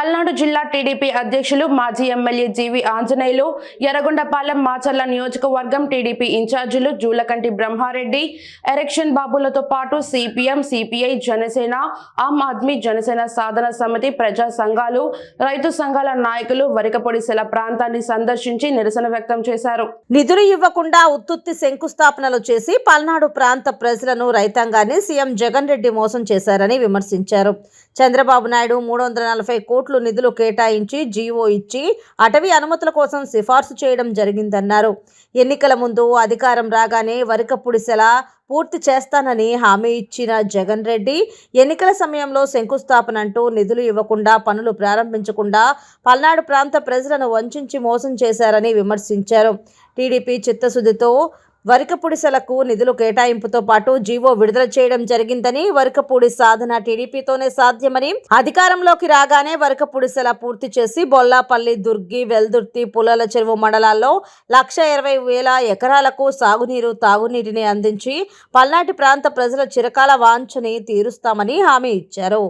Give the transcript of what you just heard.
పల్నాడు జిల్లా టీడీపీ అధ్యక్షులు మాజీ MLA G V Anjaneyulu Yerragondapalem Macherla నియోజకవర్గం టీడీపీ ఇన్ఛార్జీలు జూలకంటి బ్రహ్మారెడ్డి ఎరెక్షన్ బాబులతో పాటు సిపిఎం సిపిఐ జనసేన ఆమ్ ఆద్మీ జనసేన సాధన సమితి ప్రజా సంఘాలు రైతు సంఘాల నాయకులు వరికపొడిసెల ప్రాంతాన్ని సందర్శించి నిరసన వ్యక్తం చేశారు. నిధులు ఇవ్వకుండా ఉత్తుత్తి శంకుస్థాపనలు చేసి పల్నాడు ప్రాంత ప్రజలను రైతాంగాన్ని సీఎం జగన్ రెడ్డి మోసం చేశారని విమర్శించారు. చంద్రబాబు నాయుడు మూడు వందల నలభై కోట్లు నిధులు కేటాయించి జీవో ఇచ్చి అటవీ అనుమతుల కోసం సిఫార్సు చేయడం జరిగిందన్నారు. ఎన్నికల ముందు అధికారం రాగానే వరికపుడిసెల పూర్తి చేస్తానని హామీ ఇచ్చిన జగన్ రెడ్డి ఎన్నికల సమయంలో శంకుస్థాపన అంటూ నిధులు ఇవ్వకుండా పనులు ప్రారంభించకుండా పల్నాడు ప్రాంత ప్రజలను వంచించి మోసం చేశారని విమర్శించారు. టీడీపీ చిత్తశుద్ధితో వరికపుడిసలకు నిధులు కేటాయింపుతో పాటు జీవో విడుదల చేయడం జరిగిందని వరికపూడి సాధన టీడీపీతోనే సాధ్యమని అధికారంలోకి రాగానే వరికపుడిసెల పూర్తి చేసి బొల్లాపల్లి దుర్గి వెల్దుర్తి పుల్లల చెరువు మండలాల్లో లక్ష ఇరవై వేల ఎకరాలకు సాగునీరు తాగునీటిని అందించి పల్నాటి ప్రాంత ప్రజల చిరకాల వాంఛని తీరుస్తామని హామీ ఇచ్చారు.